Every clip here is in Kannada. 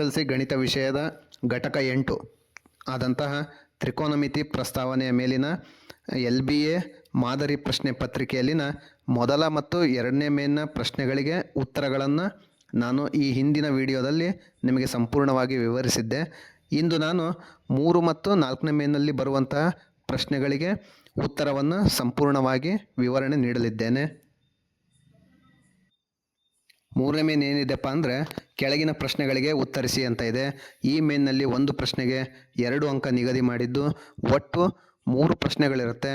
ಎಸ್ ಗಣಿತ ವಿಷಯದ ಘಟಕ ಎಂಟು. ಆದಂತಹ ತ್ರಿಕೋನಮಿತಿ ಪ್ರಸ್ತಾವನೆಯ ಮೇಲಿನ ಎಲ್ ಬಿ ಎ ಮಾದರಿ ಪ್ರಶ್ನೆ ಪತ್ರಿಕೆಯಲ್ಲಿನ ಮೊದಲ ಮತ್ತು ಎರಡನೇ ಮೇಲಿನ ಪ್ರಶ್ನೆಗಳಿಗೆ ಉತ್ತರಗಳನ್ನು ನಾನು ಈ ಹಿಂದಿನ ವಿಡಿಯೋದಲ್ಲಿ ನಿಮಗೆ ಸಂಪೂರ್ಣವಾಗಿ ವಿವರಿಸಿದ್ದೆ. ಇಂದು ನಾನು ಮೂರು ಮತ್ತು ನಾಲ್ಕನೇ ಮೇನಲ್ಲಿ ಬರುವಂತಹ ಪ್ರಶ್ನೆಗಳಿಗೆ ಉತ್ತರವನ್ನು ಸಂಪೂರ್ಣವಾಗಿ ವಿವರಣೆ ನೀಡಲಿದ್ದೇನೆ. ಮೂರನೇ ಮೇನ್ ಏನಿದೆಪ್ಪ ಅಂದರೆ ಕೆಳಗಿನ ಪ್ರಶ್ನೆಗಳಿಗೆ ಉತ್ತರಿಸಿ ಅಂತ ಇದೆ. ಈ ಮೇನ್ನಲ್ಲಿ ಒಂದು ಪ್ರಶ್ನೆಗೆ ಎರಡು ಅಂಕ ನಿಗದಿ ಮಾಡಿದ್ದು. ಒಟ್ಟು ಮೂರು ಪ್ರಶ್ನೆಗಳಿರುತ್ತೆ.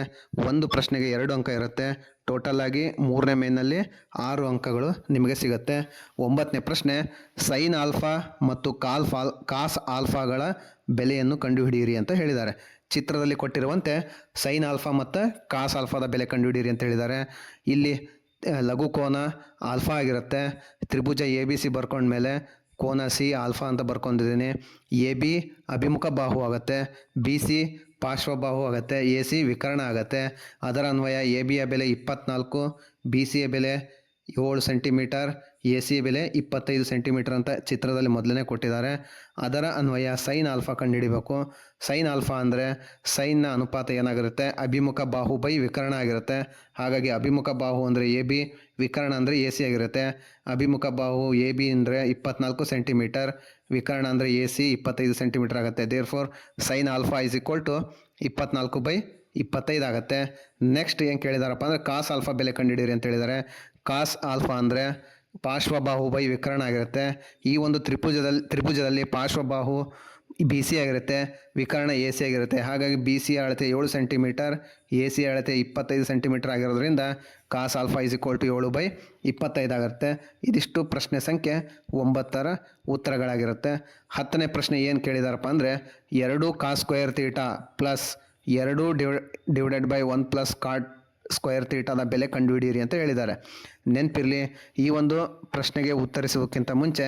ಒಂದು ಪ್ರಶ್ನೆಗೆ ಎರಡು ಅಂಕ ಇರುತ್ತೆ. ಟೋಟಲ್ ಆಗಿ ಮೂರನೇ ಮೇನಲ್ಲಿ ಆರು ಅಂಕಗಳು ನಿಮಗೆ ಸಿಗುತ್ತೆ. ಒಂಬತ್ತನೇ ಪ್ರಶ್ನೆ ಸೈನ್ ಆಲ್ಫಾ ಮತ್ತು ಕಾಲ್ ಫಾಲ್ ಕಾಸ್ ಆಲ್ಫಾಗಳ ಬೆಲೆಯನ್ನು ಕಂಡುಹಿಡಿಯಿರಿ ಅಂತ ಹೇಳಿದ್ದಾರೆ. ಚಿತ್ರದಲ್ಲಿ ಕೊಟ್ಟಿರುವಂತೆ ಸೈನ್ ಆಲ್ಫಾ ಮತ್ತು ಕಾಸ್ ಆಲ್ಫಾದ ಬೆಲೆ ಕಂಡುಹಿಡಿಯಿರಿ ಅಂತ ಹೇಳಿದ್ದಾರೆ. ಇಲ್ಲಿ ಲಘು ಕೋನ ಆಲ್ಫಾ ಆಗಿರುತ್ತೆ. ತ್ರಿಭುಜ ಎ ಬಿ ಸಿ ಬರ್ಕೊಂಡ್ಮೇಲೆ ಕೋನ ಸಿ ಆಲ್ಫಾ ಅಂತ ಬರ್ಕೊಂಡಿದ್ದೀನಿ. ಎ ಬಿ ಅಭಿಮುಖ ಬಾಹು ಆಗುತ್ತೆ. ಬಿ ಸಿ ಪಾರ್ಶ್ವಬಾಹು ಆಗುತ್ತೆ. ಎ ಸಿ ವಿಕರ್ಣ ಆಗುತ್ತೆ. ಅದರ ಅನ್ವಯ ಎ ಬಿಯ ಬೆಲೆ ಇಪ್ಪತ್ನಾಲ್ಕು, ಬಿ ಸಿಯ ಬೆಲೆ ಏಳು ಸೆಂಟಿಮೀಟರ್ ಎ ಸಿ ಬೆಲೆ ಇಪ್ಪತ್ತೈದು ಸೆಂಟಿಮೀಟರ್ ಅಂತ ಚಿತ್ರದಲ್ಲಿ ಮೊದಲನೇ ಕೊಟ್ಟಿದ್ದಾರೆ. ಅದರ ಅನ್ವಯ ಸೈನ್ ಆಲ್ಫಾ ಕಂಡುಹಿಡಿಬೇಕು. ಸೈನ್ ಆಲ್ಫಾ ಅಂದರೆ ಸೈನ್ನ ಅನುಪಾತ ಏನಾಗಿರುತ್ತೆ? ಅಭಿಮುಖ ಬಾಹು ಬೈ ವಿಕರಣ ಆಗಿರುತ್ತೆ. ಹಾಗಾಗಿ ಅಭಿಮುಖ ಬಾಹು ಅಂದರೆ ಎ ಬಿ, ವಿಕರಣ ಅಂದರೆ ಎ ಸಿ ಆಗಿರುತ್ತೆ. ಅಭಿಮುಖ ಬಾಹು ಎ ಬಿ ಅಂದರೆ ಇಪ್ಪತ್ನಾಲ್ಕು ಸೆಂಟಿಮೀಟರ್, ವಿಕರಣ ಅಂದರೆ ಎ ಸಿ ಇಪ್ಪತ್ತೈದು ಸೆಂಟಿಮೀಟರ್ ಆಗುತ್ತೆ. Therefore sine alpha is equal to ಇಪ್ಪತ್ನಾಲ್ಕು ಬೈ ಇಪ್ಪತ್ತೈದು ಆಗುತ್ತೆ. ನೆಕ್ಸ್ಟ್ ಏನು ಕೇಳಿದಾರಪ್ಪ ಅಂದರೆ ಕಾಸ್ ಆಲ್ಫಾ ಬೆಲೆ ಕಂಡುಹಿಡಿಯಿರಿ ಅಂತ ಹೇಳಿದ್ದಾರೆ. ಕಾಸ್ ಆಲ್ಫಾ ಅಂದರೆ ಪಾರ್ಶ್ವಬಾಹು ಬೈ ವಿಕರ್ಣ ಆಗಿರುತ್ತೆ. ಈ ಒಂದು ತ್ರಿಭುಜದಲ್ಲಿ ತ್ರಿಭುಜದಲ್ಲಿ ಪಾರ್ಶ್ವಬಾಹು ಬಿ ಸಿ ಆಗಿರುತ್ತೆ, ವಿಕರ್ಣ ಎ ಸಿ ಆಗಿರುತ್ತೆ. ಹಾಗಾಗಿ ಬಿ ಸಿ ಅಳತೆ ಏಳು ಸೆಂಟಿಮೀಟರ್ ಎ ಸಿ ಅಳತೆ ಇಪ್ಪತ್ತೈದು ಸೆಂಟಿಮೀಟರ್ ಆಗಿರೋದ್ರಿಂದ cos alpha is equal to ಏಳು ಬೈ ಇಪ್ಪತ್ತೈದು ಆಗುತ್ತೆ. ಇದಿಷ್ಟು ಪ್ರಶ್ನೆ ಸಂಖ್ಯೆ ಒಂಬತ್ತರ ಉತ್ತರಗಳಾಗಿರುತ್ತೆ. ಹತ್ತನೇ ಪ್ರಶ್ನೆ ಏನು ಕೇಳಿದಾರಪ್ಪ ಅಂದರೆ, ಎರಡು ಕಾಸ್ ಸ್ಕ್ವೇರ್ ತೀಟಾ ಪ್ಲಸ್ ಎರಡು div divided by one plus cot square ತೀಟಾದ ಬೆಲೆ ಕಂಡುಹಿಡಿಯಿರಿ ಅಂತ ಹೇಳಿದ್ದಾರೆ. ನೆನಪಿರಲಿ, ಈ ಒಂದು ಪ್ರಶ್ನೆಗೆ ಉತ್ತರಿಸುವುದಕ್ಕಿಂತ ಮುಂಚೆ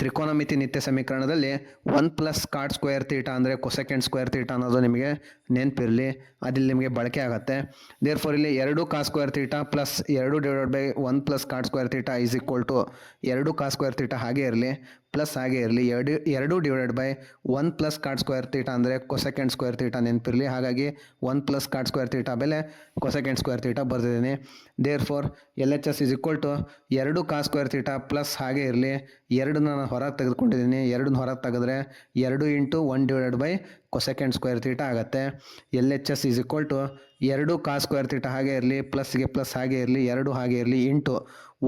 ತ್ರಿಕೋನಮಿತಿ ನಿತ್ಯ ಸಮೀಕರಣದಲ್ಲಿ one plus cot square theta ಅಂದರೆ ಕೊಸೆಕೆಂಡ್ ಸ್ಕ್ವೇರ್ ತೀಟ ಅನ್ನೋದು ನಿಮಗೆ ನೆನಪಿರಲಿ, ಅದಿಲ್ಲಿ ನಿಮಗೆ ಬಳಕೆ ಆಗುತ್ತೆ. ದೇರ್ ಫೋರ್ ಇಲ್ಲಿ ಎರಡು ಕಾ ಸ್ಕ್ವೇರ್ ತೀಟ ಪ್ಲಸ್ ಎರಡು divide by one plus cot square theta is equal to ಎರಡು ಕಾ ಸ್ಕ್ವೇರ್ ತೀಟ ಹಾಗೆ ಇರಲಿ. ಪ್ಲಸ್ ಹಾಗೆ ಇರಲಿ. ಎರಡು ಎರಡು divided by one plus cot square theta ಅಂದರೆ ಕೊಸೆಕೆಂಡ್ ಸ್ಕ್ವೇರ್ ತೀಟ ನೆನಪಿರಲಿ. ಹಾಗಾಗಿ one plus cot square theta ಬೆಲೆ cosecant square theta ಬರ್ತಿದ್ದೀನಿ therefore L H S is equal to ಎರಡು ಕಾ ಸ್ಕ್ವೇರ್ ತೀಟ ಪ್ಲಸ್ ಹಾಗೆ ಇರಲಿ. ಎರಡನ್ನ ನಾನು ಹೊರಗೆ ತೆಗೆದುಕೊಂಡಿದ್ದೀನಿ. ಎರಡನ್ನ ಹೊರಗೆ ತೆಗೆದ್ರೆ ಎರಡು into one divided by cosecant square theta ಆಗುತ್ತೆ. L H S is equal to ಎರಡು ಕಾ ಸ್ಕ್ವೇರ್ ತೀಟ ಹಾಗೆ ಇರಲಿ. ಪ್ಲಸ್ಗೆ ಪ್ಲಸ್ ಹಾಗೆ ಇರಲಿ. ಎರಡು ಹಾಗೆ ಇರಲಿ. Into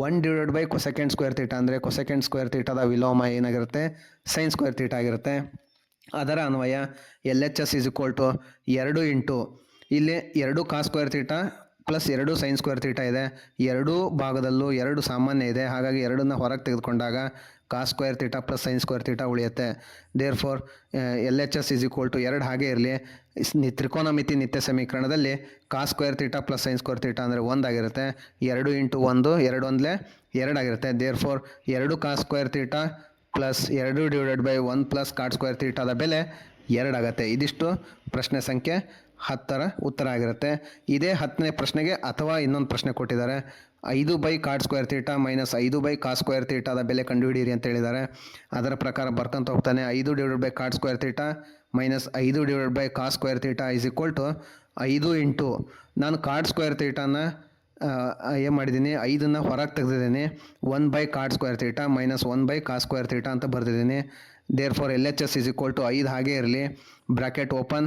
one divide by cosecant square theta ಅಂದರೆ ಕೊಸೆಕೆಂಡ್ ಸ್ಕ್ವೇರ್ ತೀಟದ ವಿಲೋಮ ಏನಾಗಿರುತ್ತೆ? ಸೈನ್ ಸ್ಕ್ವೇರ್ ತೀಟ ಆಗಿರುತ್ತೆ. ಅದರ ಅನ್ವಯ L H S is equal to ಎರಡು ಇಂಟು ಇಲ್ಲಿ ಎರಡು ಕಾ ಸ್ಕ್ವೇರ್ ತೀಟ ಪ್ಲಸ್ ಎರಡು ಸೈನ್ ಸ್ಕ್ವೇರ್ ತೀಟ ಇದೆ. ಎರಡೂ ಭಾಗದಲ್ಲೂ ಎರಡು ಸಾಮಾನ್ಯ ಇದೆ. ಹಾಗಾಗಿ ಎರಡನ್ನ ಹೊರಗೆ ತೆಗೆದುಕೊಂಡಾಗ cos square theta plus sine square theta ಉಳಿಯುತ್ತೆ. Therefore L H S is equal to ಎರಡು ಹಾಗೆ ಇರಲಿ. ತ್ರಿಕೋನಮಿತಿ ನಿತ್ಯ ಸಮೀಕರಣದಲ್ಲಿ cos square theta plus sine square theta ಅಂದರೆ ಒಂದಾಗಿರುತ್ತೆ ಎರಡು ಇಂಟು ಒಂದು, ಎರಡು ಒಂದಲೇ ಎರಡಾಗಿರುತ್ತೆ ದೇರ್ ಫೋರ್ ಎರಡು ಕಾ ಸ್ಕ್ವೇರ್ ತೀಟಾ ಪ್ಲಸ್ ಎರಡು divided by one plus cot square ತೀಟಾದ ಬೆಲೆ ಎರಡಾಗತ್ತೆ ಇದಿಷ್ಟು ಪ್ರಶ್ನೆ ಸಂಖ್ಯೆ ಹತ್ತರ ಉತ್ತರ ಆಗಿರುತ್ತೆ. ಇದೇ ಹತ್ತನೇ ಪ್ರಶ್ನೆಗೆ ಅಥವಾ ಇನ್ನೊಂದು ಪ್ರಶ್ನೆ ಕೊಟ್ಟಿದ್ದಾರೆ. ಐದು by cot square theta minus ಐದು ಬೈ ಕಾ ಸ್ಕ್ವೇರ್ ತೀಟಾದ ಬೆಲೆ ಕಂಡುಹಿಡಿಯಿರಿ ಅಂತ ಹೇಳಿದ್ದಾರೆ. ಅದರ ಪ್ರಕಾರ ಬರ್ಕೊಂತ ಹೋಗ್ತಾನೆ. ಐದು divided by cot square theta minus ಐದು divided by cos square theta is equal to ಐದು ಇಂಟು ನಾನು ಕಾಟ್ ಸ್ಕ್ವೇರ್ ತೀಟಾನ ಏನು ಮಾಡಿದ್ದೀನಿ, ಐದನ್ನು ಹೊರಗೆ ತೆಗೆದಿದ್ದೀನಿ. One by cot square theta minus one by cos square theta ಅಂತ ಬರೆದಿದ್ದೀನಿ. Therefore L H S is equal to ಐದು ಹಾಗೆ ಇರಲಿ. Bracket open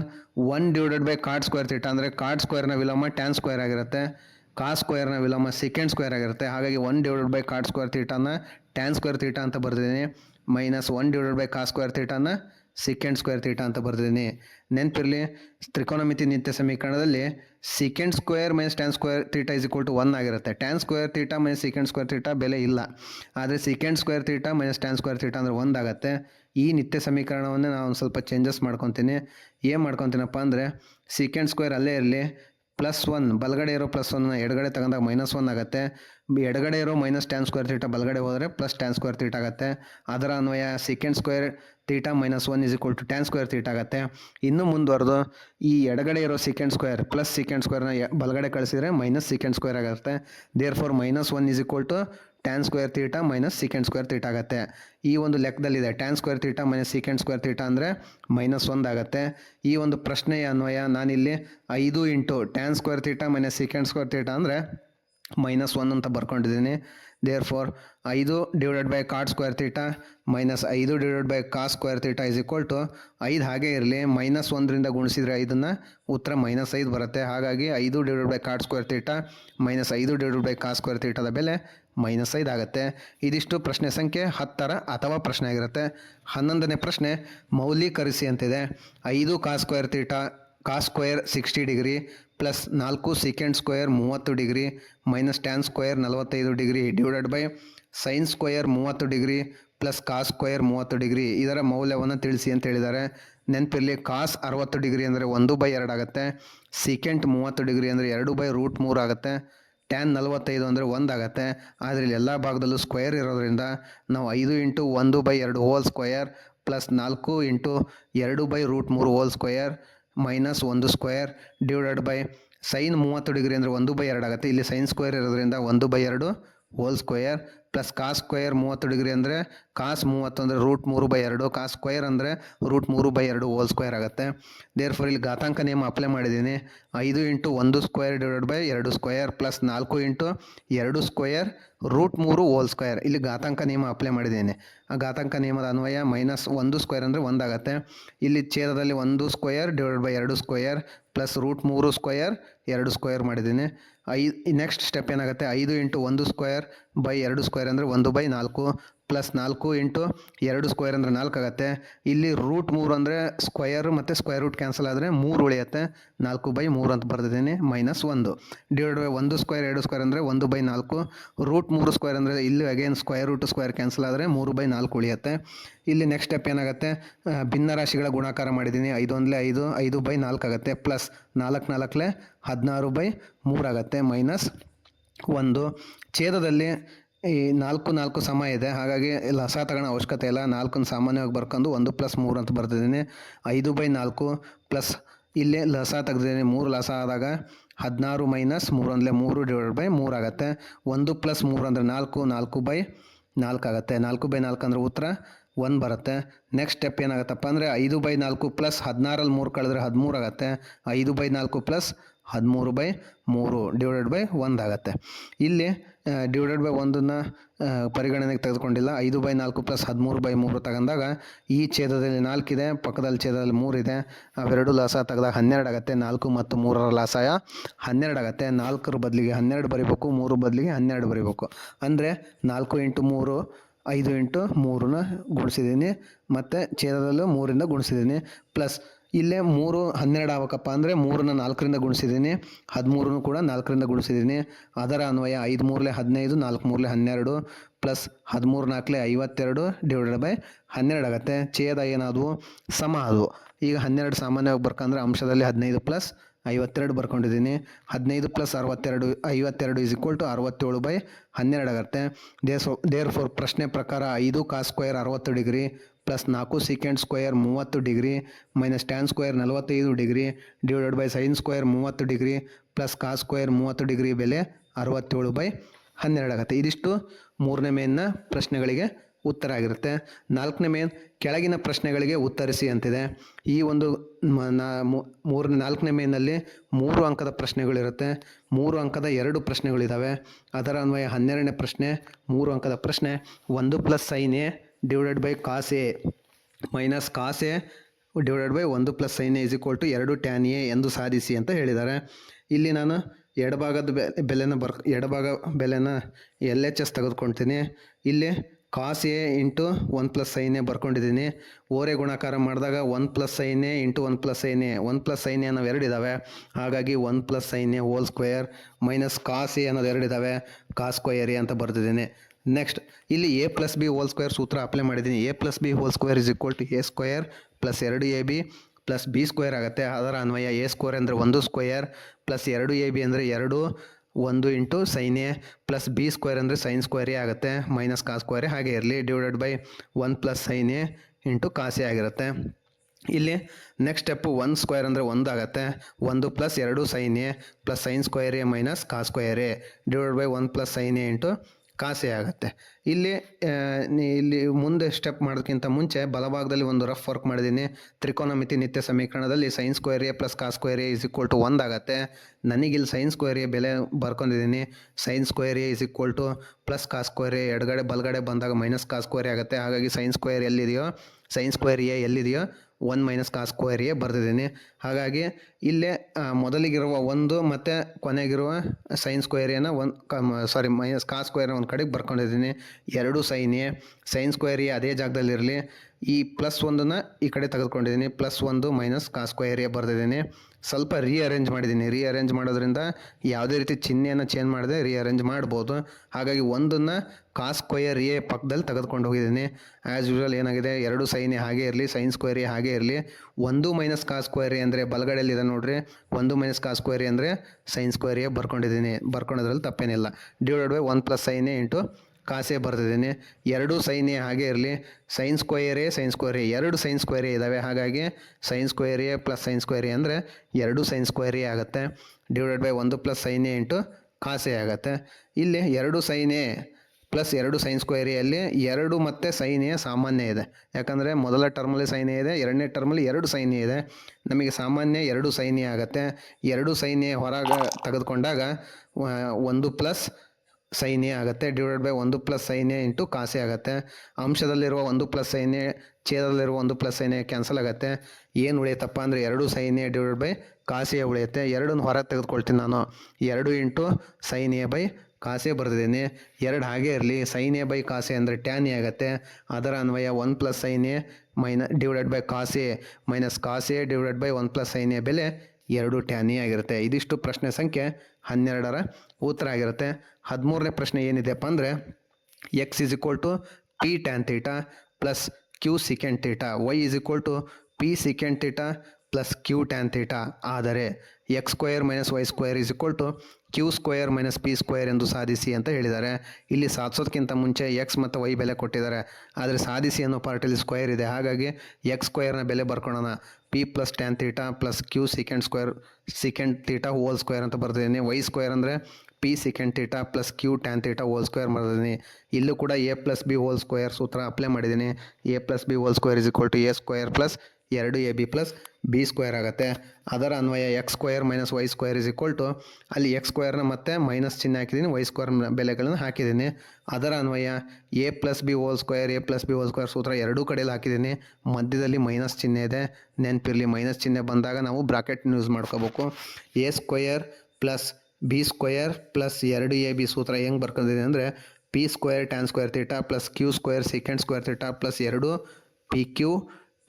one divided by cot square theta ಅಂದರೆ ಕಾಟ್ ಸ್ಕ್ವೇರ್ನ ವಿಲೋಮ ಟ್ಯಾನ್ ಸ್ಕ್ವೇರ್ ಆಗಿರುತ್ತೆ. ಕಾ ಸ್ಕ್ವೇರ್ನ ವಿಲೋಮ ಸೆಕೆಂಡ್ ಸ್ಕ್ವೇರ್ ಆಗಿರುತ್ತೆ. ಹಾಗಾಗಿ one divided by cot square ತೀಟಾನ tan square theta ಅಂತ ಬರ್ದಿದ್ದೀನಿ. Minus one divided by cos square ತೀಟಾನ secant square theta ಅಂತ ಬರ್ದಿದ್ದೀನಿ. ನೆನಪಿರಲಿ, ತ್ರಿಕೋನಮಿತಿ ನಿತ್ಯ ಸಮೀಕರಣದಲ್ಲಿ secant square minus tan square theta is equal to one ಆಗಿರುತ್ತೆ. Tan square theta minus secant square theta ಬೆಲೆ ಇಲ್ಲ. ಆದರೆ secant square theta minus tan square theta ಅಂದರೆ ಒಂದಾಗುತ್ತೆ ಈ ನಿತ್ಯ ಸಮೀಕರಣವನ್ನೇ ನಾನು ಒಂದು ಸ್ವಲ್ಪ ಚೇಂಜಸ್ ಮಾಡ್ಕೊತೀನಿ. ಏನು ಮಾಡ್ಕೊತೀನಪ್ಪ ಅಂದರೆ ಸೆಕೆಂಡ್ ಸ್ಕ್ವೇರ್ ಅಲ್ಲೇ ಇರಲಿ. ಪ್ಲಸ್ ಒನ್ ಬಲಗಡೆ ಇರೋ ಪ್ಲಸ್ ಒನ್ನ ಎಡಗಡೆ ತಗೊಂಡಾಗ ಮೈನಸ್ ಒನ್ ಆಗುತ್ತೆ. ಎಡಗಡೆ ಇರೋ ಮೈನಸ್ ಟ್ಯಾನ್ ಸ್ಕ್ವೇರ್ ತೀಟ ಬಲಗಡೆ ಹೋದರೆ ಪ್ಲಸ್ ಟ್ಯಾನ್ ಸ್ಕ್ವೇರ್ ತೀಟ ಆಗುತ್ತೆ. ಅದರ ಅನ್ವಯ secant square theta minus one is equal to tan square theta ಆಗುತ್ತೆ. ಇನ್ನು ಮುಂದುವರೆದು, ಈ ಎಡಗಡೆ ಇರೋ ಸೆಕೆಂಡ್ ಸ್ಕ್ವೇರ್ ಪ್ಲಸ್ ಸೆಕೆಂಡ್ ಸ್ಕ್ವೇರ್ನ ಬಲಗಡೆ ಕಳಿಸಿದರೆ ಮೈನಸ್ ಸೆಕೆಂಡ್ ಸ್ಕ್ವೇರ್ ಆಗುತ್ತೆ. Therefore minus one is equal to tan square theta minus secant square theta ಆಗುತ್ತೆ ಈ ಒಂದು ಲೆಕ್ಕದಲ್ಲಿದೆ tan square theta minus secant square theta ಅಂದರೆ ಮೈನಸ್ ಒಂದು ಆಗುತ್ತೆ ಈ ಒಂದು ಪ್ರಶ್ನೆಯ ಅನ್ವಯ ನಾನಿಲ್ಲಿ ಐದು into tan square theta minus secant square theta ಅಂದರೆ ಮೈನಸ್ ಒನ್ ಅಂತ ಬರ್ಕೊಂಡಿದ್ದೀನಿ ದೇರ್ ಫೋರ್ ಐದು divided by cot square theta minus ಐದು divided by cos square theta is equal to ಐದು ಹಾಗೆ ಇರಲಿ ಮೈನಸ್ ಒಂದರಿಂದ ಗುಣಿಸಿದರೆ ಐದನ್ನು ಉತ್ತರ ಮೈನಸ್ ಐದು ಬರುತ್ತೆ ಹಾಗಾಗಿ ಐದು divided by cot square theta minus ಐದು ಡಿವೈಡೆಡ್ ಬೈ ಕಾ ಸ್ಕ್ವೇರ್ ತೀಟದ ಬೆಲೆ ಮೈನಸ್ ಐದು ಆಗುತ್ತೆ. ಇದಿಷ್ಟು ಪ್ರಶ್ನೆ ಸಂಖ್ಯೆ ಹತ್ತರ ಅಥವಾ ಪ್ರಶ್ನೆ ಆಗಿರುತ್ತೆ. ಹನ್ನೊಂದನೇ ಪ್ರಶ್ನೆ ಮೌಲ್ಯೀಕರಿಸಿ ಅಂತಿದೆ. ಐದು cos square theta cos square sixty degree plus ನಾಲ್ಕು ಸೆಕೆಂಡ್ ಸ್ಕ್ವೇರ್ ಮೂವತ್ತು ಡಿಗ್ರಿ ಮೈನಸ್ ಟ್ಯಾನ್ ಸ್ಕ್ವೇರ್ ನಲವತ್ತೈದು degree divided by sine square ಮೂವತ್ತು ಡಿಗ್ರಿ ಪ್ಲಸ್ ಕಾಸ್ ಸ್ಕ್ವೇರ್ ಮೂವತ್ತು ಡಿಗ್ರಿ ಇದರ ಮೌಲ್ಯವನ್ನು ತಿಳಿಸಿ ಅಂತ ಹೇಳಿದ್ದಾರೆ. ನೆನಪಿರಲಿ ಕಾಸ್ ಅರವತ್ತು ಡಿಗ್ರಿ ಅಂದರೆ ಒಂದು ಬೈ ಎರಡು ಆಗುತ್ತೆ. ಸೆಕೆಂಡ್ ಮೂವತ್ತು ಡಿಗ್ರಿ ಅಂದರೆ ಎರಡು ಬೈ ರೂಟ್ ಮೂರು ಆಗುತ್ತೆ. ಟ್ಯಾನ್ ನಲವತ್ತೈದು ಅಂದರೆ ಒಂದು ಆಗುತ್ತೆ. ಆದರೆ ಇಲ್ಲಿ ಎಲ್ಲ ಭಾಗದಲ್ಲೂ ಸ್ಕ್ವೇರ್ ಇರೋದ್ರಿಂದ ನಾವು ಐದು ಇಂಟು ಒಂದು ಬೈ ಎರಡು ಹೋಲ್ ಸ್ಕ್ವಯರ್ ಪ್ಲಸ್ ನಾಲ್ಕು ಇಂಟು ಎರಡು ಬೈ ರೂಟ್ ಮೂರು ಹೋಲ್ ಸ್ಕ್ವಯರ್ ಮೈನಸ್ ಒಂದು ಸ್ಕ್ವೇರ್ ಡಿವೈಡೆಡ್ ಬೈ ಸೈನ್ ಮೂವತ್ತು ಡಿಗ್ರಿ ಅಂದರೆ ಒಂದು ಬೈ ಎರಡು ಆಗುತ್ತೆ. ಇಲ್ಲಿ ಸೈನ್ ಸ್ಕ್ವೇರ್ ಇರೋದ್ರಿಂದ ಒಂದು ಬೈ ಎರಡು whole square plus cos square ಮೂವತ್ತು ಡಿಗ್ರಿ ಅಂದರೆ ಕಾಸ್ ಮೂವತ್ತು ಅಂದರೆ ರೂಟ್ ಮೂರು ಬೈ ಎರಡು ಕಾಸ್ ಸ್ಕ್ವೇರ್ ಅಂದರೆ ರೂಟ್ ಮೂರು ಬೈ ಎರಡು ಹೋಲ್ ಸ್ಕ್ವೇರ್ ಆಗುತ್ತೆ. ದೇರ್ ಫಾರ್ ಇಲ್ಲಿ ಘಾತಾಂಕ ನಿಯಮ ಅಪ್ಲೈ ಮಾಡಿದ್ದೀನಿ. ಐದು ಇಂಟು ಒಂದು ಸ್ಕ್ವೇರ್ ಡಿವೈಡ್ ಬೈ ಎರಡು ಸ್ಕ್ವೇರ್ ಪ್ಲಸ್ ನಾಲ್ಕು ಇಂಟು ಎರಡು ಸ್ಕ್ವೇರ್ ರೂಟ್ ಮೂರು ಹೋಲ್ ಸ್ಕ್ವೇರ್ ಇಲ್ಲಿ ಘಾತಾಂಕ ನಿಯಮ ಅಪ್ಲೈ ಮಾಡಿದ್ದೀನಿ. ಆ ಘಾತಾಂಕ ನಿಯಮದ ಅನ್ವಯ ಮೈನಸ್ ಒಂದು ಸ್ಕ್ವೇರ್ ಅಂದರೆ ಒಂದಾಗತ್ತೆ ಇಲ್ಲಿ ಛೇದದಲ್ಲಿ ಒಂದು ಸ್ಕ್ವೇರ್ ಡಿವೈಡ್ ಬೈ ಎರಡು ಸ್ಕ್ವೇರ್ ಪ್ಲಸ್ ರೂಟ್ ಮೂರು ಸ್ಕ್ವೇರ್ ಎರಡು ಸ್ಕ್ವೇರ್ ಮಾಡಿದ್ದೀನಿ. ಐ ನೆಕ್ಸ್ಟ್ ಸ್ಟೆಪ್ ಏನಾಗುತ್ತೆ? ಐದು ಇಂಟು ಒಂದು ಸ್ಕ್ವೇರ್ ಬೈ ಎರಡು ಸ್ಕ್ವೇರ್ ಅಂದರೆ ಒಂದು ಬೈ ನಾಲ್ಕು ಪ್ಲಸ್ ನಾಲ್ಕು ಇಂಟು ಎರಡು ಸ್ಕ್ವೇರ್ ಅಂದರೆ ನಾಲ್ಕು ಆಗುತ್ತೆ. ಇಲ್ಲಿ ರೂಟ್ ಮೂರು ಅಂದರೆ ಸ್ಕ್ವಯರ್ ಮತ್ತು ಸ್ಕ್ವೇರ್ ರೂಟ್ ಕ್ಯಾನ್ಸಲ್ ಆದರೆ ಮೂರು ಉಳಿಯುತ್ತೆ. ನಾಲ್ಕು ಬೈ ಮೂರು ಅಂತ ಬರೆದಿದ್ದೀನಿ ಮೈನಸ್ ಒಂದು. ಡಿವೈಡ್ ಬೈ ಒಂದು ಸ್ಕ್ವೇರ್ ಎರಡು ಸ್ಕ್ವೇರ್ ಅಂದರೆ ಒಂದು ಬೈ ನಾಲ್ಕು. ರೂಟ್ ಮೂರು ಸ್ಕ್ವೇರ್ ಅಂದರೆ ಇಲ್ಲಿ again square root square cancel ಆದರೆ ಮೂರು ಬೈ ನಾಲ್ಕು ಉಳಿಯುತ್ತೆ. ಇಲ್ಲಿ ನೆಕ್ಸ್ಟ್ ಸ್ಟೆಪ್ ಏನಾಗುತ್ತೆ? ಭಿನ್ನರಾಶಿಗಳ ಭಿನ್ನ ರಾಶಿಗಳ ಗುಣಾಕಾರ ಮಾಡಿದ್ದೀನಿ. ಐದು ಒಂದಲೇ ಐದು ಐದು ಬೈ ನಾಲ್ಕು ಆಗುತ್ತೆ. ಪ್ಲಸ್ ನಾಲ್ಕು ನಾಲ್ಕಲೆ ಹದಿನಾರು ಬೈ ಮೂರಾಗತ್ತೆ ಮೈನಸ್ ಒಂದು. ಛೇದದಲ್ಲಿ ಈ ನಾಲ್ಕು ನಾಲ್ಕು ಸಮ ಇದೆ. ಹಾಗಾಗಿ ಲಸ ತಗೊಳ್ಳೋ ಅವಶ್ಯಕತೆ ಇಲ್ಲ. ನಾಲ್ಕನ್ನು ಸಾಮಾನ್ಯವಾಗಿ ಬರ್ಕೊಂಡು ಒಂದು ಪ್ಲಸ್ ಮೂರು ಅಂತ ಬರ್ತಿದ್ದೀನಿ ಐದು ಬೈ ನಾಲ್ಕು ಪ್ಲಸ್ ಇಲ್ಲೇ ಲಸ ತೆಗೆದಿದ್ದೀನಿ. ಮೂರು ಲಸ ಆದಾಗ ಹದಿನಾರು ಮೈನಸ್ ಮೂರು ಅಂದರೆ ಮೂರು ಡಿವೈಡ್ ಬೈ ಮೂರು ಆಗುತ್ತೆ. ಒಂದು ಪ್ಲಸ್ ಮೂರು ಅಂದರೆ ನಾಲ್ಕು ನಾಲ್ಕು ಬೈ ನಾಲ್ಕು ಆಗುತ್ತೆ. ನಾಲ್ಕು ಬೈ ನಾಲ್ಕು ಅಂದರೆ ಉತ್ತರ ಒಂದು ಬರುತ್ತೆ. ನೆಕ್ಸ್ಟ್ ಸ್ಟೆಪ್ ಏನಾಗುತ್ತಪ್ಪ ಅಂದರೆ ಐದು ಬೈ ನಾಲ್ಕು ಪ್ಲಸ್ ಹದಿನಾರಲ್ಲಿ ಮೂರು ಕಳೆದ್ರೆ ಹದಿಮೂರು ಆಗುತ್ತೆ. ಐದು ಬೈ ನಾಲ್ಕು ಪ್ಲಸ್ ಹದಿಮೂರು ಬೈ ಮೂರು ಡಿವೈಡೆಡ್ ಬೈ ಒಂದು ಆಗುತ್ತೆ. ಇಲ್ಲಿ ಡಿವೈಡೆಡ್ ಬೈ ಒಂದನ್ನು ಪರಿಗಣನೆಗೆ ತೆಗೆದುಕೊಂಡಿಲ್ಲ. ಐದು ಬೈ ನಾಲ್ಕು ಪ್ಲಸ್ ಹದಿಮೂರು ಬೈ ಮೂರು ತಗೊಂಡಾಗ ಈ ಛೇದದಲ್ಲಿ ನಾಲ್ಕಿದೆ, ಪಕ್ಕದಲ್ಲಿ ಛೇದದಲ್ಲಿ ಮೂರಿದೆ. ಅವೆರಡು ಲಾಸ ತೆಗೆದಾಗ ಹನ್ನೆರಡು ಆಗುತ್ತೆ. ನಾಲ್ಕು ಮತ್ತು ಮೂರರ ಲಾಸಾಯ ಹನ್ನೆರಡು ಆಗುತ್ತೆ. ನಾಲ್ಕರ ಬದಲಿಗೆ ಹನ್ನೆರಡು ಬರಿಬೇಕು, ಮೂರು ಬದಲಿಗೆ ಹನ್ನೆರಡು ಬರಿಬೇಕು. ಅಂದರೆ ನಾಲ್ಕು ಇಂಟು ಮೂರು, ಐದು ಇಂಟು ಮೂರನ್ನ ಗುಣಿಸಿದ್ದೀನಿ ಮತ್ತು ಛೇದದಲ್ಲೂ ಮೂರಿಂದ ಗುಣಿಸಿದ್ದೀನಿ ಪ್ಲಸ್ ಇಲ್ಲೇ ಮೂರು ಹನ್ನೆರಡು ಆಗಬೇಕಪ್ಪ ಅಂದರೆ ಮೂರನ್ನ ನಾಲ್ಕರಿಂದ ಗುಣಿಸಿದ್ದೀನಿ. ಹದಿಮೂರನ್ನು ಕೂಡ ನಾಲ್ಕರಿಂದ ಗುಣಿಸಿದ್ದೀನಿ. ಅದರ ಅನ್ವಯ ಐದು ಮೂರಲೆ ಹದಿನೈದು, ನಾಲ್ಕು ಮೂರಲೆ ಹನ್ನೆರಡು, ಪ್ಲಸ್ ಹದಿಮೂರು ನಾಲ್ಕಲೆ ಐವತ್ತೆರಡು ಡಿವೈಡೆಡ್ ಬೈ ಹನ್ನೆರಡು ಆಗುತ್ತೆ. ಛೇದ ಏನಾದವು? ಸಮ ಅದು ಈಗ ಹನ್ನೆರಡು ಸಾಮಾನ್ಯವಾಗಿ ಬರ್ಕಂದ್ರೆ ಅಂಶದಲ್ಲಿ ಹದಿನೈದು ಪ್ಲಸ್ ಐವತ್ತೆರಡು ಬರ್ಕೊಂಡಿದ್ದೀನಿ. ಹದಿನೈದು ಪ್ಲಸ್ ಅರವತ್ತೆರಡು, ಐವತ್ತೆರಡು ಇಸ್ ಈಕ್ವಲ್ ಟು ಅರವತ್ತೇಳು ಬೈ ಹನ್ನೆರಡು ಆಗುತ್ತೆ. ದೇರ್ ಫೋರ್ ಪ್ರಶ್ನೆ ಪ್ರಕಾರ ಐದು ಕಾ ಸ್ಕ್ವೇರ್ ಅರವತ್ತು ಡಿಗ್ರಿ ಪ್ಲಸ್ ನಾಲ್ಕು ಸೆಕೆಂಡ್ ಸ್ಕ್ವೇರ್ ಮೂವತ್ತು ಡಿಗ್ರಿ ಮೈನಸ್ ಟ್ಯಾನ್ ಸ್ಕ್ವೇರ್ ನಲವತ್ತೈದು degree divided by sine square ಮೂವತ್ತು ಡಿಗ್ರಿ ಪ್ಲಸ್ ಕಾ ಸ್ಕ್ವೇರ್ ಮೂವತ್ತು ಡಿಗ್ರಿ ಬೆಲೆ ಅರವತ್ತೇಳು ಬೈ ಹನ್ನೆರಡು ಆಗುತ್ತೆ. ಇದಿಷ್ಟು ಮೂರನೇ ಮೇನ್ನ ಪ್ರಶ್ನೆಗಳಿಗೆ ಉತ್ತರ ಆಗಿರುತ್ತೆ. ನಾಲ್ಕನೇ ಮೇನ್ ಕೆಳಗಿನ ಪ್ರಶ್ನೆಗಳಿಗೆ ಉತ್ತರಿಸಿ ಅಂತಿದೆ. ಈ ಒಂದು ಮೂರನೇ, ನಾಲ್ಕನೇ ಮೇನಲ್ಲಿ ಮೂರು ಅಂಕದ ಪ್ರಶ್ನೆಗಳಿರುತ್ತೆ. ಮೂರು ಅಂಕದ ಎರಡು ಪ್ರಶ್ನೆಗಳಿದ್ದಾವೆ ಅದರ ಅನ್ವಯ ಹನ್ನೆರಡನೇ ಪ್ರಶ್ನೆ, ಮೂರು ಅಂಕದ ಪ್ರಶ್ನೆ, ಒಂದು plus sine A divided by cos A minus cos A divided by ಒಂದು plus sine A is equal to ಎರಡು ಟ್ಯಾನ್ ಎ ಎಂದು ಸಾಧಿಸಿ ಅಂತ ಹೇಳಿದ್ದಾರೆ. ಇಲ್ಲಿ ನಾನು ಎಡಭಾಗದ ಬೆ, ಬೆಲೆನ ಬರ್, ಎಡಭಾಗ ಬೆಲೆನ ಎಲ್ ಎಚ್ ಎಸ್ ತೆಗೆದುಕೊಳ್ತೀನಿ. ಇಲ್ಲಿ cos A into one plus sine A ಬರ್ಕೊಂಡಿದ್ದೀನಿ. ಓರೆ ಗುಣಾಕಾರ ಮಾಡಿದಾಗ one plus sine A into one plus sine A one plus sine A ಅನ್ನೋ ಎರಡು ಇದ್ದಾವೆ ಹಾಗಾಗಿ one plus sine A whole square minus cos A ಅನ್ನೋದು ಎರಡಿದ್ದಾವೆ ಕಾಸ್ ಸ್ಕ್ವೇರ್ ಎ ಅಂತ ಬರ್ತಿದ್ದೀನಿ ನೆಕ್ಸ್ಟ್ ಇಲ್ಲಿ A plus B whole square ಸೂತ್ರ ಅಪ್ಲೈ ಮಾಡಿದ್ದೀನಿ. A plus B whole square is equal to A square plus ಎರಡು A B plus B square ಆಗುತ್ತೆ. ಅದರ ಅನ್ವಯ ಎ ಸ್ಕ್ವೇರ್ ಅಂದರೆ ಒಂದು ಸ್ಕ್ವೇರ್ ಪ್ಲಸ್ ಎರಡು ಎ ಬಿ ಅಂದರೆ ಎರಡು, ಒಂದು into sine A plus B square ಅಂದರೆ ಸೈನ್ ಸ್ಕ್ವೇರೇ ಆಗುತ್ತೆ. ಮೈನಸ್ ಕಾ ಸ್ಕ್ವೇರೇ ಹಾಗೆ ಇರಲಿ. Divided by one plus sine A into ಕಾಸೆ ಆಗಿರುತ್ತೆ. ಇಲ್ಲಿ ನೆಕ್ಸ್ಟ್ ಸ್ಟೆಪ್ಪು ಒನ್ ಸ್ಕ್ವೇರ್ ಅಂದರೆ ಒಂದು ಆಗುತ್ತೆ. ಒಂದು ಪ್ಲಸ್ ಎರಡು sine A plus sine square A minus cos square A divide by one plus sine A into ಕಾಸೆ ಆಗುತ್ತೆ. ಇಲ್ಲಿ ಇಲ್ಲಿ ಮುಂದೆ ಸ್ಟೆಪ್ ಮಾಡೋದಕ್ಕಿಂತ ಮುಂಚೆ ಬಲಭಾಗದಲ್ಲಿ ಒಂದು ರಫ್ ವರ್ಕ್ ಮಾಡಿದ್ದೀನಿ. ತ್ರಿಕೋನಮಿತಿ ನಿತ್ಯ ಸಮೀಕರಣದಲ್ಲಿ sines square A plus cos square A is equal to ಒಂದಾಗತ್ತೆ ನನಗಿಲ್ಲಿ ಸೈನ್ಸ್ ಸ್ಕ್ವೇರ್ ಎ ಬೆಲೆ ಬರ್ಕೊಂಡಿದ್ದೀನಿ. Sines square A is equal to plus cos square A ಎಡಗಡೆ ಬಲಗಡೆ ಬಂದಾಗ ಮೈನಸ್ ಕಾಸ್ ಸ್ಕ್ವೇರ್ ಆಗುತ್ತೆ. ಹಾಗಾಗಿ ಸೈನ್ಸ್ ಸ್ಕ್ವೇರ್ ಎಲ್ಲಿದೆಯೋ ಸೈನ್ಸ್ ಸ್ಕ್ವೇರ್ ಎ ಎಲ್ಲಿದೆಯೋ ಒನ್ ಮೈನಸ್ ಕಾಸ್ ಸ್ಕ್ವೇರಿಗೆ ಬರೆದಿದ್ದೀನಿ. ಹಾಗಾಗಿ ಇಲ್ಲೇ ಮೊದಲಿಗಿರುವ ಒಂದು ಮತ್ತು ಕೊನೆಗಿರುವ ಸೈನ್ ಸ್ಕ್ವೇರಿಯನ್ನು ಒಂದು ಸಾರಿ ಮೈನಸ್ ಕಾ ಸ್ಕ್ವೇರ್ನ ಒಂದು ಕಡೆಗೆ ಬರ್ಕೊಂಡಿದ್ದೀನಿ. ಎರಡು ಸೈನೇ ಸೈನ್ ಸ್ಕ್ವೇರಿ ಅದೇ ಜಾಗದಲ್ಲಿರಲಿ ಈ ಪ್ಲಸ್ ಒಂದನ್ನು ಈ ಕಡೆ ತೆಗೆದುಕೊಂಡಿದ್ದೀನಿ. ಪ್ಲಸ್ ಒಂದು ಮೈನಸ್ ಕಾ ಸ್ಕ್ವೇರ್ ಎ ಬರೆದಿದ್ದೀನಿ. ಸ್ವಲ್ಪ ರೀಅರೇಂಜ್ ಮಾಡಿದ್ದೀನಿ. ರೀಅರೇಂಜ್ ಮಾಡೋದ್ರಿಂದ ಯಾವುದೇ ರೀತಿ ಚಿಹ್ನೆಯನ್ನು ಚೇಂಜ್ ಮಾಡದೆ ರೀಅರೇಂಜ್ ಮಾಡ್ಬೋದು. ಹಾಗಾಗಿ ಒಂದನ್ನು ಕಾಸ್ ಸ್ಕ್ವಯರ್ ಎ ಪಕ್ಕದಲ್ಲಿ ತೆಗೆದುಕೊಂಡು ಹೋಗಿದ್ದೀನಿ. ಆ್ಯಸ್ ಯೂಶುವಲ್ ಏನಾಗಿದೆ? ಎರಡು ಸೈನ್ ಹಾಗೆ ಇರಲಿ ಸೈನ್ ಸ್ಕ್ವೇರ್ ಎ ಹಾಗೆ ಇರಲಿ. ಒಂದು ಮೈನಸ್ ಕಾಸ್ ಸ್ಕ್ವೇರ್ ಎ ಅಂದರೆ ಬಲಗಡೆಯಲ್ಲಿದೆ ನೋಡ್ರಿ. ಒಂದು ಮೈನಸ್ ಕಾಸ್ ಸ್ಕ್ವೇರ್ ಎ ಅಂದರೆ ಸೈನ್ ಸ್ಕ್ವೇರ್ ಎ ಬರ್ಕೊಂಡಿದ್ದೀನಿ. ಬರ್ಕೊಂಡೋದ್ರಲ್ಲಿ ತಪ್ಪೇನಿಲ್ಲ. Divide by one plus sine into ಕಾಸೆ ಬರ್ತಿದ್ದೀನಿ ಎರಡು ಸೈನೇ ಹಾಗೆ ಇರಲಿ. ಸೈನ್ ಸ್ಕ್ವೇರೇ ಸೈನ್ ಸ್ಕ್ವೇರ್ ಎರಡು ಸೈನ್ ಸ್ಕ್ವೇರಿ ಇದ್ದಾವೆ ಹಾಗಾಗಿ ಸೈನ್ ಸ್ಕ್ವೇರಿಯೇ ಪ್ಲಸ್ ಸೈನ್ ಸ್ಕ್ವೇರಿ ಅಂದರೆ ಎರಡು ಸೈನ್ ಸ್ಕ್ವೇರ್ ಎ ಆಗುತ್ತೆ. ಡಿವೈಡೆಡ್ ಬೈ ಒಂದು ಪ್ಲಸ್ ಸೈನ್ ಇಂಟು ಕಾಸೆ ಆಗುತ್ತೆ. ಇಲ್ಲಿ ಎರಡು ಸೈನ್ ಪ್ಲಸ್ ಎರಡು ಸೈನ್ ಸ್ಕ್ವೇರಿಯಲ್ಲಿ ಎರಡು ಮತ್ತು ಸೈನ್ ಸಾಮಾನ್ಯ ಇದೆ. ಯಾಕಂದರೆ ಮೊದಲ ಟರ್ಮಲ್ಲಿ ಸೈನ್ ಎ ಇದೆ, ಎರಡನೇ ಟರ್ಮಲ್ಲಿ ಎರಡು ಸೈನ್ ಎ ಇದೆ. ನಮಗೆ ಸಾಮಾನ್ಯ ಎರಡು ಸೈನ್ ಎ ಆಗುತ್ತೆ. ಎರಡು ಸೈನ್ ಎ ಹೊರಗೆ ತೆಗೆದುಕೊಂಡಾಗ ಒಂದು ಪ್ಲಸ್ ಸೈನ್ ಎ ಆಗುತ್ತೆ ಡಿವೈಡ್ ಬೈ ಒಂದು ಪ್ಲಸ್ ಸೈನ್ಯ ಇಂಟು ಕಾಸೆ ಆಗುತ್ತೆ. ಅಂಶದಲ್ಲಿರುವ ಒಂದು ಪ್ಲಸ್ ಸೈನ್ ಎ ಛೇದದಲ್ಲಿರುವ ಒಂದು ಪ್ಲಸ್ ಸೈನ್ ಎ ಕ್ಯಾನ್ಸಲ್ ಆಗುತ್ತೆ. ಏನು ಉಳಿಯುತ್ತಪ್ಪ ಅಂದರೆ ಎರಡು ಸೈನ್ಯ ಡಿವೈಡ್ ಬೈ ಕಾಸೆ ಉಳಿಯುತ್ತೆ. ಎರಡನ್ನು ಹೊರ ತೆಗೆದುಕೊಳ್ತೀನಿ ನಾನು. ಎರಡು ಇಂಟು ಸೈನ್ ಎ ಬೈ ಕಾಸೆ ಬರೆದಿದ್ದೀನಿ. ಎರಡು ಹಾಗೆ ಇರಲಿ. ಸೈನ್ಯ ಬೈ ಕಾಸೆ ಅಂದರೆ ಟ್ಯಾನ್ ಆಗುತ್ತೆ. ಅದರ ಅನ್ವಯ ಒನ್ ಪ್ಲಸ್ ಸೈನ್ ಎ ಮೈನ divided by ಕಾಸೆ minus ಕಾಸೆ divided by one plus sine A ಬೆಲೆ ಎರಡು ಟ್ಯಾನಿ ಆಗಿರುತ್ತೆ. ಇದಿಷ್ಟು ಪ್ರಶ್ನೆ ಸಂಖ್ಯೆ ಹನ್ನೆರಡರ ಉತ್ತರ ಆಗಿರುತ್ತೆ. ಹದಿಮೂರನೇ ಪ್ರಶ್ನೆ ಏನಿದೆಯಪ್ಪ ಅಂದರೆ X is equal to P tan theta plus Q second theta Y is equal to P second theta plus Q tan theta ಆದರೆ X square minus Y square is equal to Q square minus P square ಎಂದು ಸಾಧಿಸಿ ಅಂತ ಹೇಳಿದ್ದಾರೆ. ಇಲ್ಲಿ ಸಾಧಿಸೋದಕ್ಕಿಂತ ಮುಂಚೆ ಎಕ್ಸ್ ಮತ್ತು ವೈ ಬೆಲೆ ಕೊಟ್ಟಿದ್ದಾರೆ. ಆದರೆ ಸಾಧಿಸಿ ಅನ್ನೋ ಪಾರ್ಟಲ್ಲಿ ಸ್ಕ್ವೇರ್ ಇದೆ. ಹಾಗಾಗಿ ಎಕ್ಸ್ ಸ್ಕ್ವೇರ್ನ ಬೆಲೆ ಬರ್ಕೊಳ್ಳೋಣ P plus tan theta plus Q second square second theta whole square ಅಂತ ಬರ್ತಿದ್ದೀನಿ ವೈ ಸ್ಕ್ವೇರ್ ಅಂದರೆ P second theta plus Q tan theta whole square ಮಾಡಿದ್ದೀನಿ ಇಲ್ಲೂ ಕೂಡ A plus B whole square ಸೂತ್ರ ಅಪ್ಲೈ ಮಾಡಿದ್ದೀನಿ. A plus B whole square is equal to A square plus ಎರಡು A B plus B square ಆಗುತ್ತೆ. ಅದರ ಅನ್ವಯ X square minus Y square is equal to ಅಲ್ಲಿ ಎಕ್ಸ್ ಸ್ಕ್ವೇರ್ನ ಮತ್ತೆ ಮೈನಸ್ ಚಿಹ್ನೆ ಹಾಕಿದ್ದೀನಿ ವೈ ಸ್ಕ್ವೇರ್ ಬೆಲೆಗಳನ್ನು ಹಾಕಿದ್ದೀನಿ ಅದರ ಅನ್ವಯ A plus B whole square, A plus B whole square ಸೂತ್ರ ಎರಡೂ ಕಡೆಯಲ್ಲಿ ಹಾಕಿದ್ದೀನಿ ಮಧ್ಯದಲ್ಲಿ ಮೈನಸ್ ಚಿಹ್ನೆ ಇದೆ, ನೆನಪಿರಲಿ ಮೈನಸ್ ಚಿಹ್ನೆ ಬಂದಾಗ ನಾವು ಬ್ರಾಕೆಟ್ ಯೂಸ್ ಮಾಡ್ಕೋಬೇಕು. A square plus B square plus ಎರಡು ಎ ಬಿ ಸೂತ್ರ ಹೆಂಗೆ ಬರ್ಕೊಂಡಿದೆ ಅಂದರೆ P square tan square theta plus Q square second square theta plus ಎರಡು P Q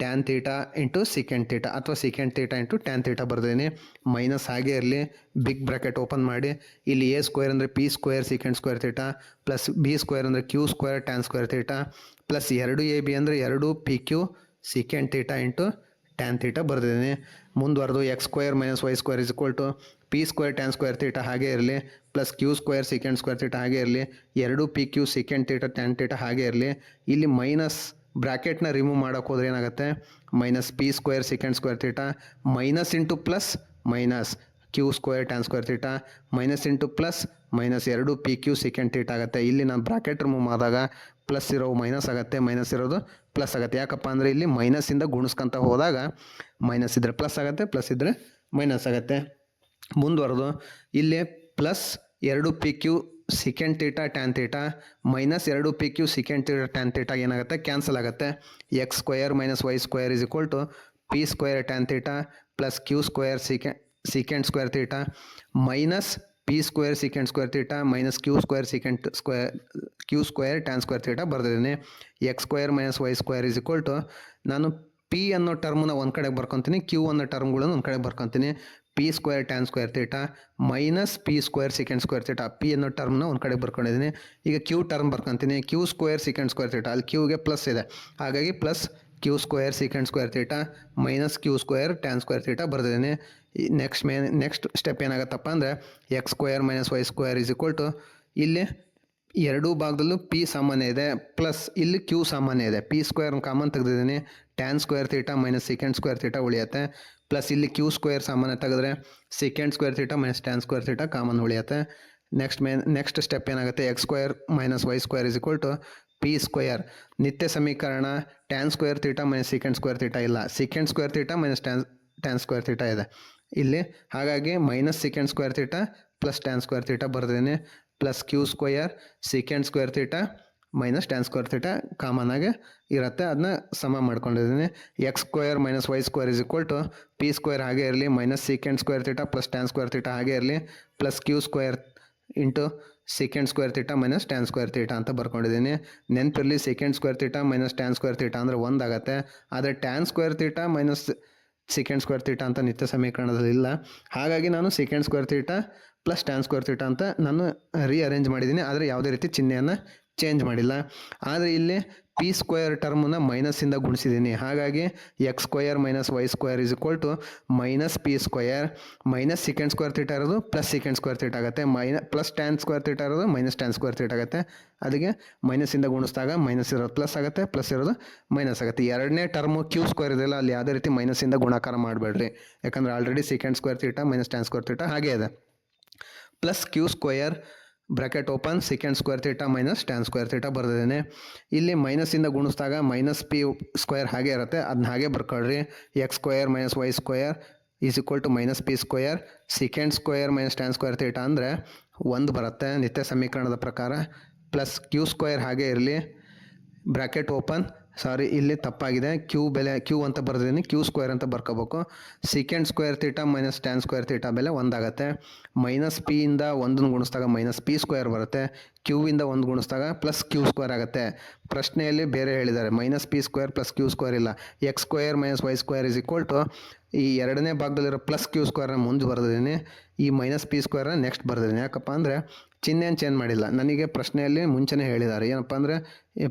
tan theta into second theta ಅಥವಾ second theta into tan theta ಬರ್ದಿದ್ದೀನಿ. Minus ಹಾಗೆ ಇರಲಿ. ಬಿಗ್ ಬ್ರಾಕೆಟ್ ಓಪನ್ ಮಾಡಿ. ಇಲ್ಲಿ ಎ ಸ್ಕ್ವೇರ್ ಅಂದರೆ P square second square theta plus B square ಅಂದರೆ Q square tan square theta plus ಎರಡು ಎ ಬಿ ಅಂದರೆ ಎರಡು P Q second theta into tan theta ಬರ್ದಿದ್ದೀನಿ. ಮುಂದುವರೆದು X square minus Y square is equal to P square tan square theta ಹಾಗೆ ಇರಲಿ. Plus Q square second square theta ಹಾಗೆ ಇರಲಿ. ಎರಡು P Q second theta tan theta ಹಾಗೆ ಇರಲಿ. ಇಲ್ಲಿ ಮೈನಸ್ ಬ್ರ್ಯಾಕೆಟ್ನ ರಿಮೂವ್ ಮಾಡೋಕೆ ಹೋದ್ರೆ ಏನಾಗುತ್ತೆ? Minus P square second square theta minus into plus minus Q square tan square theta minus into plus minus ಎರಡು ಪಿ ಕ್ಯೂ ಸೆಕೆಂಡ್ ತೀಟ ಆಗುತ್ತೆ. ಇಲ್ಲಿ ನಾನು ಬ್ರಾಕೆಟ್ ರಿಮೂವ್ ಆದಾಗ ಪ್ಲಸ್ ಇರೋ ಮೈನಸ್ ಆಗುತ್ತೆ ಮೈನಸ್ ಇರೋದು ಪ್ಲಸ್ ಆಗುತ್ತೆ. ಯಾಕಪ್ಪ ಅಂದರೆ ಇಲ್ಲಿ ಮೈನಸ್ಸಿಂದ ಗುಣಿಸ್ಕೊಂತ ಹೋದಾಗ ಮೈನಸ್ ಇದ್ದರೆ ಪ್ಲಸ್ ಆಗುತ್ತೆ ಪ್ಲಸ್ ಇದ್ದರೆ ಮೈನಸ್ ಆಗುತ್ತೆ. ಮುಂದುವರೆದು, ಇಲ್ಲಿ ಪ್ಲಸ್ ಎರಡು P Q second theta tan theta minus ಎರಡು P Q second theta tan theta ಏನಾಗುತ್ತೆ? ಕ್ಯಾನ್ಸಲ್ ಆಗುತ್ತೆ. X square minus Y square is equal to P square tan theta plus Q square sec second square theta minus P square second square theta minus Q square second square Q square tan square theta ಬರ್ದಿದ್ದೀನಿ. X square minus Y square is equal to ನಾನು ಪಿ ಅನ್ನೋ ಟರ್ಮನ್ನ ಒಂದು ಕಡೆಗೆ ಬರ್ಕೊತೀನಿ ಕ್ಯೂ ಅನ್ನೋ ಟರ್ಮ್ಗಳನ್ನು ಒಂದು ಕಡೆ ಬರ್ಕೊತೀನಿ. P square tan square theta minus P square second square theta P ಅನ್ನೋ ಟರ್ಮ್ನ ಒಂದು ಕಡೆ ಬರ್ಕೊಂಡಿದ್ದೀನಿ. ಈಗ Q term ಬರ್ಕೊತೀನಿ. Q square second square theta ಅಲ್ಲಿ ಕ್ಯೂಗೆ ಪ್ಲಸ್ ಇದೆ. ಹಾಗಾಗಿ plus Q square second square theta minus Q square tan square theta ಬರ್ದಿದ್ದೀನಿ. Next may next step ಏನಾಗುತ್ತಪ್ಪ ಅಂದರೆ X square minus Y square is equal to ಇಲ್ಲಿ ಎರಡೂ ಭಾಗದಲ್ಲೂ ಪಿ ಸಾಮಾನ್ಯ ಇದೆ. ಪ್ಲಸ್ ಇಲ್ಲಿ ಕ್ಯೂ ಸಾಮಾನ್ಯ ಇದೆ. P square common ತೆಗೆದಿದ್ದೀನಿ. Tan square theta minus second square theta ಉಳಿಯುತ್ತೆ. ಪ್ಲಸ್ ಇಲ್ಲಿ ಕ್ಯೂ ಸ್ಕ್ವೇರ್ ಸಾಮಾನ್ಯ ತೆಗೆದ್ರೆ second square theta minus tan square theta common ಉಳಿಯುತ್ತೆ. ನೆಕ್ಸ್ಟ್ ಮೇನ್ ನೆಕ್ಸ್ಟ್ ಸ್ಟೆಪ್ ಏನಾಗುತ್ತೆ? X square minus Y square is equal to P square ನಿತ್ಯ ಸಮೀಕರಣ tan square theta minus second square theta ಇಲ್ಲ. Second square theta minus tan tan square theta ಇದೆ. ಇಲ್ಲಿ ಹಾಗಾಗಿ minus second square theta plus tan square theta ಬರ್ದಿದ್ದೀನಿ. Plus Q square second square theta minus tan square theta ಆಗಿ ಇರುತ್ತೆ ಅದನ್ನ ಸಮ ಮಾಡ್ಕೊಂಡಿದ್ದೀನಿ X square minus Y square is equal to P square ಹಾಗೆ ಇರಲಿ minus second square theta plus tan square theta ಹಾಗೆ ಇರಲಿ plus Q square into second square theta minus tan square theta ಅಂತ ಬರ್ಕೊಂಡಿದ್ದೀನಿ ನೆನಪಿರಲಿ second square theta minus tan square theta ಅಂದರೆ ಒಂದಾಗತ್ತೆ ಆದರೆ tan square theta minus second square theta ಅಂತ ನಿತ್ಯ ಸಮೀಕರಣದಲ್ಲಿ ಇಲ್ಲ ಹಾಗಾಗಿ ನಾನು second square theta plus tan square theta ಅಂತ ನಾನು ರೀಅರೇಂಜ್ ಮಾಡಿದ್ದೀನಿ ಆದರೆ ಯಾವುದೇ ರೀತಿ ಚಿಹ್ನೆಯನ್ನು ಚೇಂಜ್ ಮಾಡಿಲ್ಲ. ಆದರೆ ಇಲ್ಲಿ ಪಿ ಸ್ಕ್ವೇರ್ ಟರ್ಮನ್ನ ಮೈನಸ್ಸಿಂದ ಗುಣಿಸಿದ್ದೀನಿ ಹಾಗಾಗಿ X square minus Y square is equal to minus P square minus secant square theta ಇರೋದು ಪ್ಲಸ್ ಸೆಕೆಂಡ್ ಸ್ಕ್ವೇರ್ ಥೀಟ್ ಆಗುತ್ತೆ. ಮೈನ ಪ್ಲಸ್ ಟ್ಯಾನ್ ಸ್ಕ್ವೇರ್ ತೀಟ್ ಇರೋದು ಮೈನಸ್ ಟ್ಯಾನ್ ಸ್ಕ್ವೇರ್ ಥೀಟ್ ಆಗುತ್ತೆ. ಅದಕ್ಕೆ ಮೈನಸ್ಸಿಂದ ಗುಣಿಸಿದಾಗ ಮೈನಸ್ ಇರೋದು ಪ್ಲಸ್ ಆಗುತ್ತೆ ಪ್ಲಸ್ ಇರೋದು ಮೈನಸ್ ಆಗುತ್ತೆ. ಎರಡನೇ ಟರ್ಮು ಕ್ಯೂ ಸ್ಕ್ವೇರ್ ಇದೆಯಲ್ಲ, ಅಲ್ಲಿ ಯಾವುದೇ ರೀತಿ ಮೈನಸ್ಸಿಂದ ಗುಣಾಕಾರ ಮಾಡಬೇಡ್ರಿ. ಯಾಕಂದರೆ already second square theta minus tan square theta ಹಾಗೆ ಇದೆ. Plus Q square bracket open second square theta minus tan square theta ಬರ್ದಿದ್ದೇನೆ. ಇಲ್ಲಿ ಮೈನಸಿಂದ ಗುಣಿಸಿದಾಗ ಮೈನಸ್ ಪಿ ಸ್ಕ್ವೇರ್ ಹಾಗೆ ಇರುತ್ತೆ. ಅದನ್ನ ಹಾಗೆ ಬರ್ಕೊಳ್ರಿ. X square minus Y square is equal to minus P square second square minus tan square theta ಅಂದರೆ ಒಂದು ಬರುತ್ತೆ. ನಿತ್ಯ ಸಮೀಕರಣದ ಪ್ರಕಾರ ಪ್ಲಸ್ ಕ್ಯೂ ಸ್ಕ್ವೇರ್ ಹಾಗೆ ಇರಲಿ. ಬ್ರ್ಯಾಕೆಟ್ ಓಪನ್ ಸಾರಿ, ಇಲ್ಲಿ ತಪ್ಪಾಗಿದೆ. ಕ್ಯೂ ಬೆಲೆ ಕ್ಯೂ ಅಂತ ಬರೆದಿದ್ದೀನಿ. ಕ್ಯೂ ಸ್ಕ್ವೇರ್ ಅಂತ ಬರ್ಕೋಬೇಕು. Second square theta minus tan square theta ಬೆಲೆ ಒಂದಾಗುತ್ತೆ. ಮೈನಸ್ ಪಿಯಿಂದ ಒಂದನ್ನು ಗುಣಿಸಿದಾಗ ಮೈನಸ್ ಪಿ ಸ್ಕ್ವೇರ್ ಬರುತ್ತೆ. ಕ್ಯೂವಿಂದ ಒಂದು ಗುಣಿಸಿದಾಗ ಪ್ಲಸ್ ಕ್ಯೂ ಸ್ಕ್ವೇರ್ ಆಗುತ್ತೆ. ಪ್ರಶ್ನೆಯಲ್ಲಿ ಬೇರೆ ಹೇಳಿದ್ದಾರೆ. Minus p square plus q square ಇಲ್ಲ. X square minus y square is equal to ಈ ಎರಡನೇ ಭಾಗದಲ್ಲಿರೋ ಪ್ಲಸ್ ಕ್ಯೂ ಸ್ಕ್ವೇರ್ನ ಮುಂದೆ ಬರೆದಿದ್ದೀನಿ. ಈ ಮೈನಸ್ ಪಿ ಸ್ಕ್ವೇರ್ನ ನೆಕ್ಸ್ಟ್ ಬರೆದಿದ್ದೀನಿ. ಯಾಕಪ್ಪ ಅಂದರೆ ಚಿಹ್ನೆಯನ್ನು ಚೇಂಜ್ ಮಾಡಿಲ್ಲ. ನನಗೆ ಪ್ರಶ್ನೆಯಲ್ಲಿ ಮುಂಚೆನೇ ಹೇಳಿದ್ದಾರೆ. ಏನಪ್ಪ ಅಂದರೆ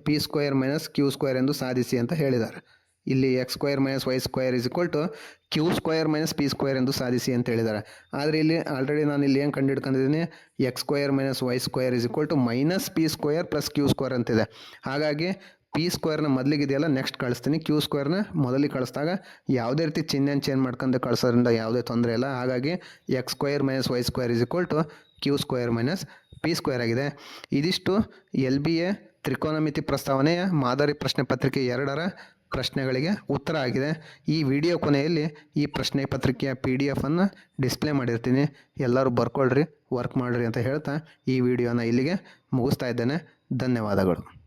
p square minus q square ಎಂದು ಸಾಧಿಸಿ ಅಂತ ಹೇಳಿದ್ದಾರೆ. ಇಲ್ಲಿ x square minus y square is equal to q square minus p square ಎಂದು ಸಾಧಿಸಿ ಅಂತ ಹೇಳಿದ್ದಾರೆ. ಆದರೆ ಇಲ್ಲಿ ಆಲ್ರೆಡಿ ನಾನು ಇಲ್ಲಿ ಏನು ಕಂಡು ಹಿಡ್ಕೊಂಡಿದ್ದೀನಿ x square minus y square is equal to minus p square plus q square ಅಂತಿದೆ. ಹಾಗಾಗಿ ಪಿ ಸ್ಕ್ವೇರ್ನ ಮೊದಲಿಗೆ ಇದೆಯಲ್ಲ ನೆಕ್ಸ್ಟ್ ಕಳಿಸ್ತೀನಿ. ಕ್ಯೂ ಸ್ಕ್ವೇರ್ನ ಮೊದಲಿಗೆ ಕಳಿಸಿದಾಗ ಯಾವುದೇ ರೀತಿ ಚಿಹ್ನೆಯನ್ನು ಚೇಂಜ್ ಮಾಡ್ಕೊಂಡು ಕಳಿಸೋದ್ರಿಂದ ಯಾವುದೇ ತೊಂದರೆ ಇಲ್ಲ. ಹಾಗಾಗಿ X square minus Y square is equal to Q square minus P square ಆಗಿದೆ. ಇದಿಷ್ಟು ಎಲ್ ಬಿ ಎ ತ್ರಿಕೋನಮಿತಿ ಪ್ರಸ್ತಾವನೆಯ ಮಾದರಿ ಪ್ರಶ್ನೆ ಪತ್ರಿಕೆ ಎರಡರ ಪ್ರಶ್ನೆಗಳಿಗೆ ಉತ್ತರ ಆಗಿದೆ. ಈ ವಿಡಿಯೋ ಕೊನೆಯಲ್ಲಿ ಈ ಪ್ರಶ್ನೆ ಪತ್ರಿಕೆಯ ಪಿ ಡಿ ಎಫನ್ನು ಡಿಸ್ಪ್ಲೇ ಮಾಡಿರ್ತೀನಿ. ಎಲ್ಲರೂ ಬರ್ಕೊಳ್ರಿ ವರ್ಕ್ ಮಾಡಿರಿ ಅಂತ ಹೇಳ್ತಾ ಈ ವಿಡಿಯೋನ ಇಲ್ಲಿಗೆ ಮುಗಿಸ್ತಾ ಇದ್ದೇನೆ. ಧನ್ಯವಾದಗಳು.